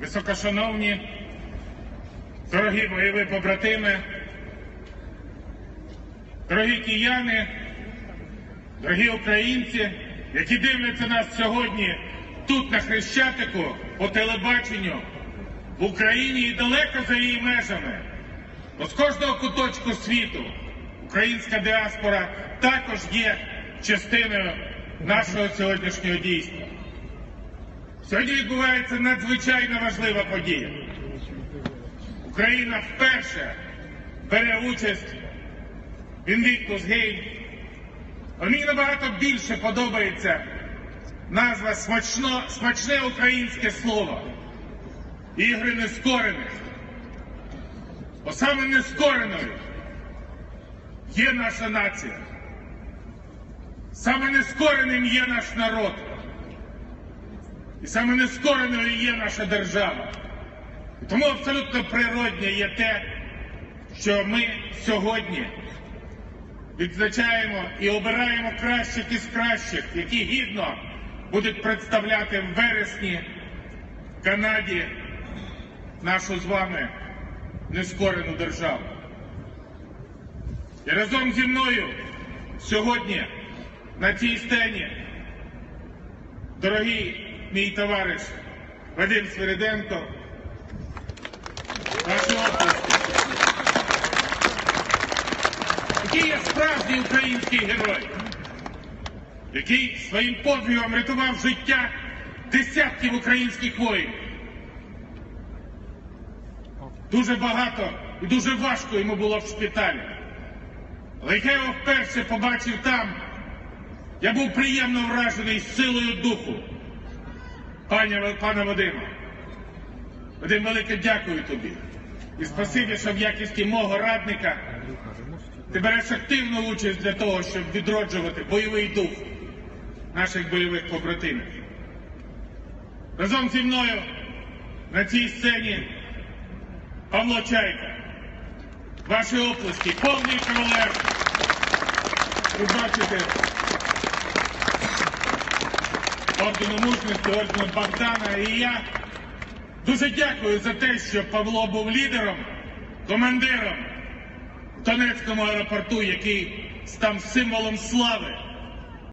високошановні, дорогі бойові побратими, дорогі кияни, дорогі українці, які дивляться нас сьогодні тут на Хрещатику, по телебаченню, в Україні і далеко за її межами. Бо з кожного куточку світу українська діаспора також є частиною нашого сьогоднішнього дійства. Сьогодні відбувається надзвичайно важлива подія. Україна вперше бере участь в Invictus Game. Мені набагато більше подобається назва смачно, смачне українське слово. Ігри нескорених. Бо саме нескореною є наша нація. Саме нескореним є наш народ. І саме нескореною є наша держава. І тому абсолютно природне є те, що ми сьогодні відзначаємо і обираємо кращих із кращих, які гідно будуть представляти в вересні в Канаді нашу з вами нескорену державу. І разом зі мною сьогодні на цій сцені, дорогий мій товариш Вадим Свириденко, який є справжній український герой, який своїм подвигом рятував життя десятків українських воїнів. Дуже багато і дуже важко йому було в шпиталі. Але я його вперше побачив там, я був приємно вражений силою духу. Пані, пане Вадиме, Вадим, велике дякую тобі. І спасибі, що в якості мого радника ти береш активну участь для того, щоб відроджувати бойовий дух наших бойових побратимів. Разом зі мною на цій сцені Павло Чайка. Ваші оплески, повний кавалер. Ви бачите ордену мужності, ордену Богдана. І я дуже дякую за те, що Павло був лідером, командиром в Донецькому аеропорту, який став символом слави